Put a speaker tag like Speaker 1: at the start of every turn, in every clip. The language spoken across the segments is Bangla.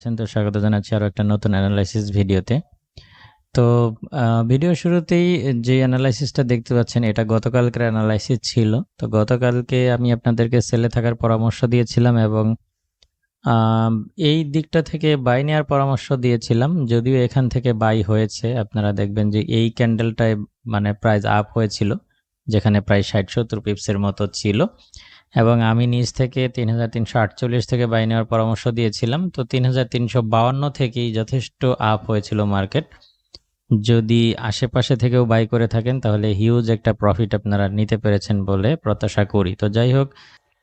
Speaker 1: আছেন তো স্বাগত জানাচ্ছি আরও একটা নতুন অ্যানালাইসিস ভিডিওতে। তো ভিডিও শুরুতেই যে অ্যানালাইসিসটা দেখতে পাচ্ছেন, এটা গতকালকের অ্যানালাইসিস ছিল। তো গতকালকে আমি আপনাদেরকে সেলে থাকার পরামর্শ দিয়েছিলাম এবং এই দিকটা থেকে বাই নেওয়ার পরামর্শ দিয়েছিলাম। যদিও এখান থেকে বাই হয়েছে। আপনারা দেখবেন যে এই ক্যান্ডেলটায় মানে প্রাইস আপ হয়েছিল, যেখানে প্রায় ষাট সত্তর পিপসের মতো ছিল। এবং আমি নিজ থেকে তিন হাজার তিনশো আটচল্লিশ থেকে বাই নেওয়ার পরামর্শ দিয়েছিলাম। তো তিন হাজার তিনশো বাউান্ন থেকেই যথেষ্ট আপ হয়েছিল মার্কেট যদি আশেপাশে থেকেও বাই করে থাকেন, তাহলে হিউজ একটা প্রফিট আপনারা নিতে পেরেছেন বলে প্রত্যাশা করি। তো যাই হোক,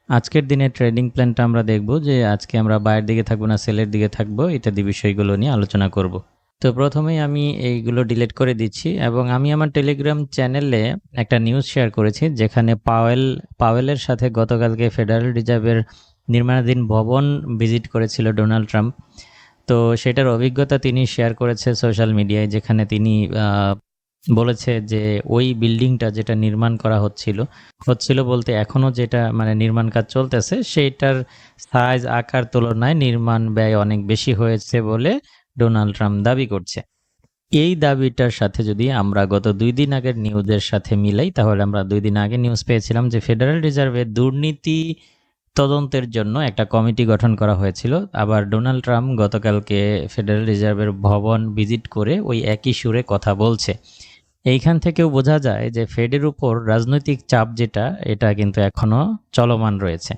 Speaker 1: আজকের দিনে ট্রেডিং প্ল্যানটা আমরা দেখব যে আজকে আমরা বাইরের দিকে থাকব না সেলের দিকে থাকব, ইত্যাদি বিষয়গুলো নিয়ে আলোচনা করব। তো প্রথমেই আমি এইগুলো ডিলিট করে দিচ্ছি এবং আমি আমার টেলিগ্রাম চ্যানেলে একটা নিউজ শেয়ার করেছি, যেখানে পাওয়েল পাওয়েলের সাথে গতকালকে ফেডারেল রিজার্ভের নির্মাণাধীন ভবন ভিজিট করেছিল ডোনাল্ড ট্রাম্প তো সেটার অভিজ্ঞতা তিনি শেয়ার করেছে সোশ্যাল মিডিয়ায় যেখানে তিনি বলেছে যে ওই বিল্ডিংটা যেটা নির্মাণ করা হচ্ছিল হচ্ছিল বলতে এখনও যেটা মানে নির্মাণ কাজ চলতেছে সেইটার সাইজ আকার তুলনায় নির্মাণ ব্যয় অনেক বেশি হয়েছে বলে ডোনাল্ড ট্রাম্প দাবি করছে। এই দাবিটার সাথে যদি আমরা গত দুই দিন আগের নিউজের সাথে মিলাই, তাহলে আমরা দুই দিন আগে নিউজ পেয়েছিলাম যে ফেডারেল রিজার্ভের দুর্নীতি তদন্তের জন্য একটা কমিটি গঠন করা হয়েছিল। আবার ডোনাল্ড ট্রাম্প গতকালকে ফেডারেল রিজার্ভের ভবন ভিজিট করে ওই একই সুরে কথা বলছে। এইখান থেকেও বোঝা যায় যে ফেডের উপর রাজনৈতিক চাপ যেটা, এটা কিন্তু এখনও চলমান রয়েছে।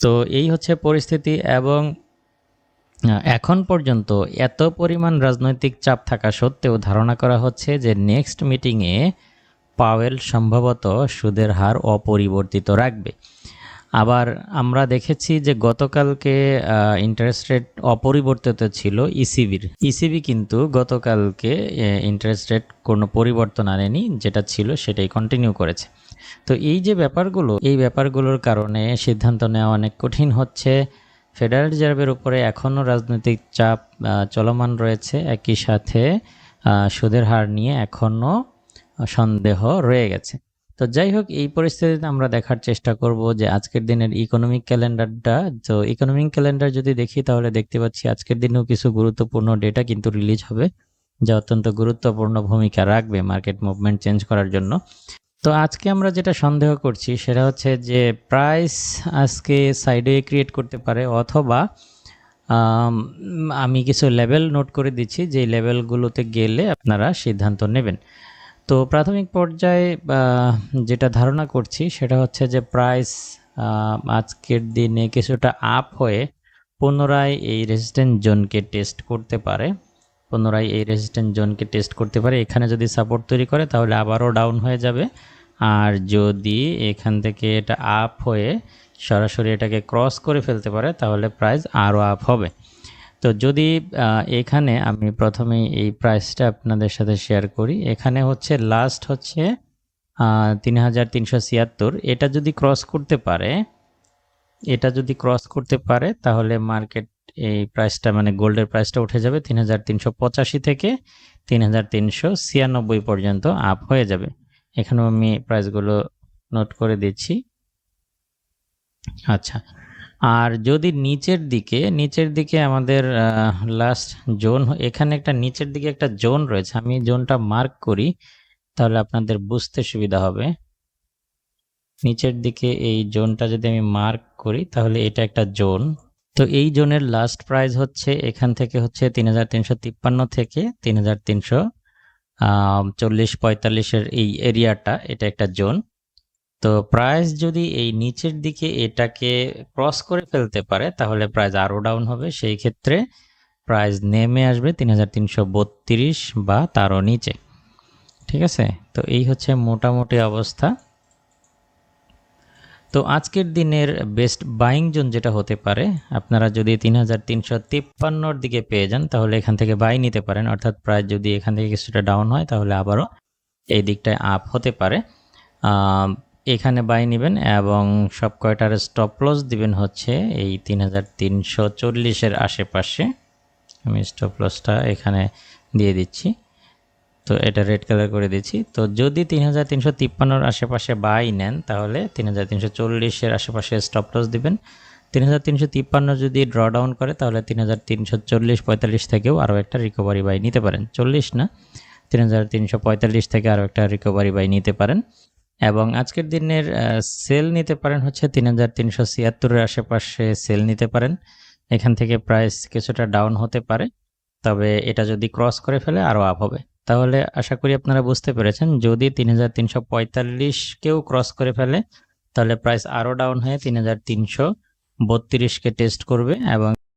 Speaker 1: তো এই হচ্ছে পরিস্থিতি এবং এখন পর্যন্ত এত পরিমাণ রাজনৈতিক চাপ থাকা সত্ত্বেও ধারণা করা হচ্ছে যে নেক্সট মিটিংয়ে পাওয়েল সম্ভবত সুদের হার অপরিবর্তিত রাখবে। আবার আমরা দেখেছি যে গতকালকে ইন্টারেস্ট রেট অপরিবর্তিত ছিল ইসিবির। ইসিবি কিন্তু গতকালকে ইন্টারেস্ট রেট কোনো পরিবর্তন আনেনি, যেটা ছিল সেটাই কন্টিনিউ করেছে। তো এই যে ব্যাপারগুলো, এই ব্যাপারগুলোর কারণে সিদ্ধান্ত নেওয়া অনেক কঠিন হচ্ছে। ফেডারেল রিজার্ভের উপরে এখনও রাজনৈতিক চাপ চলমান রয়েছে। একই সাথে সুদের হার নিয়ে এখনও সন্দেহ রয়ে গেছে। তো যাই হোক, এই পরিস্থিতিতে আমরা দেখার চেষ্টা করব যে আজকের দিনের ইকোনমিক ক্যালেন্ডারটা তো ইকোনমিক ক্যালেন্ডার যদি দেখি, তাহলে দেখতে পাচ্ছি আজকের দিনেও কিছু গুরুত্বপূর্ণ ডেটা কিন্তু রিলিজ হবে, যা অত্যন্ত গুরুত্বপূর্ণ ভূমিকা রাখবে মার্কেট মুভমেন্ট চেঞ্জ করার জন্য। তো আজকে আমরা যেটা সন্দেহ করছি সেটা হচ্ছে যে প্রাইস আজকে সাইডে ক্রিয়েট করতে পারে অথবা, আমি কিছু লেভেল নোট করে দিচ্ছি যে লেভেলগুলোতে গেলে আপনারা সিদ্ধান্ত নেবেন। তো প্রাথমিক পর্যায়ে যেটা ধারণা করছি সেটা হচ্ছে যে প্রাইস আজকের দিনে কিছুটা আপ হয়ে পুনরায় এই রেজিস্ট্যান্ট জোনকে টেস্ট করতে পারে। পুনরায় এই রেজিস্ট্যান্ট জোনকে টেস্ট করতে পারে। এখানে যদি সাপোর্ট তৈরি করে তাহলে আবারও ডাউন হয়ে যাবে। আর যদি এখান থেকে এটা আপ হয়ে সরাসরি এটাকে ক্রস করে ফেলতে পারে, তাহলে প্রাইস আরও আপ হবে। তো যদি এখানে আমি প্রথমে এই প্রাইসটা আপনাদের সাথে শেয়ার করি, এখানে হচ্ছে লাস্ট হচ্ছে তিন হাজার তিনশো ছিয়াত্তর। এটা যদি ক্রস করতে পারে, এটা যদি ক্রস করতে পারে, তাহলে মার্কেট এই প্রাইসটা মানে গোল্ডের প্রাইসটা উঠে যাবে, তিন হাজার তিনশো পঁচাশি থেকে তিন হাজার তিনশো ছিয়ানব্বই পর্যন্ত আপ হয়ে যাবে। এখানেও আমি প্রাইসগুলো নোট করে দিচ্ছি। আচ্ছা আর যদি নিচের দিকে নিচের দিকে আমাদের লাস্ট জোন এখানে একটা নিচের দিকে একটা জোন রয়েছে, আমি জোনটা মার্ক করি, তাহলে আপনাদের বুঝতে সুবিধা হবে। নিচের দিকে এই জোনটা যদি আমি মার্ক করি, তাহলে এটা একটা জোন তো এই জোনের লাস্ট প্রাইস হচ্ছে, এখান থেকে হচ্ছে তিন হাজার তিনশো তিপ্পান্ন থেকে তিন হাজার তিনশো চল্লিশ পঁয়তাল্লিশের এই এরিয়াটা, এটা একটা জোন। তো প্রাইস যদি এই নিচের দিকে এটাকে ক্রস করে ফেলতে পারে, তাহলে প্রাইস আরও ডাউন হবে। সেই ক্ষেত্রে প্রাইস নেমে আসবে তিন হাজার তিনশো বত্রিশ বা তারও নিচে। ঠিক আছে? তো এই হচ্ছে মোটামুটি অবস্থা। তো আজকের দিনের বেস্ট বাইং জোন যেটা হতে পারে, আপনারা যদি তিন হাজার তিনশো তিপ্পান্নর দিকে পেয়ে যান, তাহলে এখান থেকে বাই নিতে পারেন। অর্থাৎ প্রায় যদি এখান থেকে কিছুটা ডাউন হয়, তাহলে আবারও এই দিকটায় আপ হতে পারে। এখানে বাই নেবেন এবং সব কয়টার স্টপ লস দিবেন হচ্ছে এই তিন হাজার তিনশো চল্লিশের আশেপাশে। আমি স্টপ লসটা এখানে দিয়ে দিচ্ছি। তো এটা রেড কালার করে দিচ্ছি। তো যদি তিন হাজার তিনশো তিপ্পান্নর আশেপাশে বাই নেন, তাহলে তিন হাজার তিনশো চল্লিশের আশেপাশে স্টপ লস দিবেন। তিন হাজার তিনশো তিপ্পান্ন যদি ড্র ডাউন করে, তাহলে তিন হাজার তিনশো চল্লিশ পঁয়তাল্লিশ থেকেও আরও একটা রিকভারি বাই নিতে পারেন। চল্লিশ না, তিন হাজার তিনশো পঁয়তাল্লিশ থেকে আরও একটা রিকভারি বাই নিতে পারেন। এবং আজকের দিনের সেল নিতে পারেন হচ্ছে তিন হাজার তিনশো ছিয়াত্তরের আশেপাশে সেল নিতে পারেন। এখান থেকে প্রাইস কিছুটা ডাউন হতে পারে, তবে এটা যদি ক্রস করে ফেলে আরও আপ হবে। তাহলে আশা করি আপনারা বুঝতে পেরেছেন, যদি তিন হাজার তিনশো পঁয়তাল্লিশকেও ক্রস করে ফেলে, তাহলে প্রাইস আরও ডাউন হয়ে তিন হাজার তিনশো বত্রিশকে টেস্ট করবে এবং